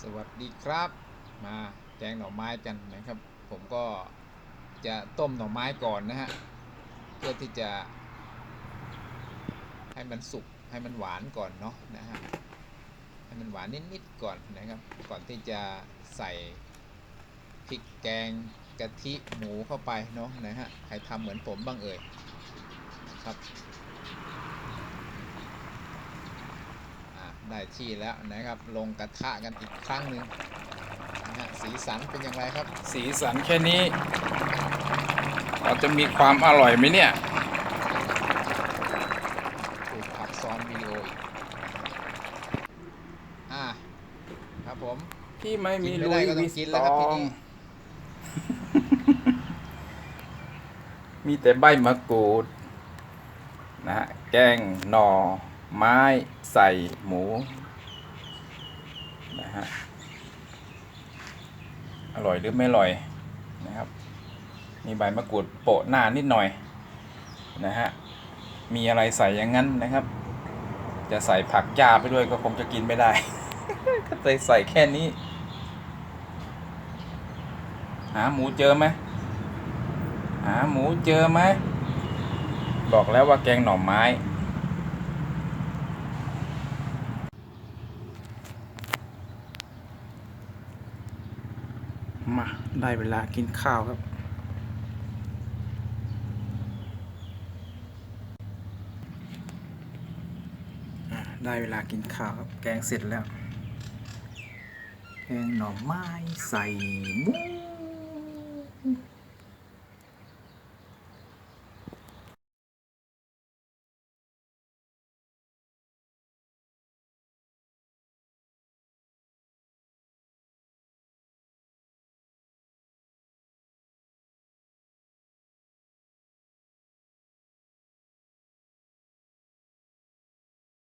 สวัสดีครับ มาแกงหน่อไม้กันนะครับ ผมก็จะต้มหน่อไม้ก่อนนะฮะเพื่อที่จะให้มันสุกให้มันหวานก่อนเนาะนะฮะให้มันหวานนิดๆก่อนนะครับ ก่อนที่จะใส่พริกแกงกะทิหมูเข้าไปเนาะนะฮะใครทำเหมือนผมบ้างเอ่ยครับอะ ได้ที่แล้วนะครับ ลงกระทะกันอีกครั้งหนึ่งนะฮะสีสันเป็นอย่างไรครับ สีสันแค่นี้ เราจะมีความอร่อยไหมเนี่ย ถูกผักซ้อนวิดีโออีกอ่าครับผม ที่ไม่มีกินไม่ลุได้ยก็ต้องวิสกินตแล้วครับอทีงนี้มีแต่ใบมะกรูดนะฮะแกงหน่อ ไม้ใส่หมูนะฮะอร่อยหรือไม่อร่อยนะครับ มีใบมะกรูดโปะหน้านิดหน่อยนะฮะมีอะไรใส่อย่างนั้นนะครับ จะใส่ผักหญ้าไปด้วยก็คงจะกินไม่ได้ ก็เลยใส่แค่นี้ หาหมูเจอไหมหาหมูเจอไหมบอกแล้วว่าแกงหน่อไม้ มาได้เวลากินข้าวครับ ได้เวลากินข้าวครับ แกงเสร็จแล้ว แกงหน่อไม้ใส่หมู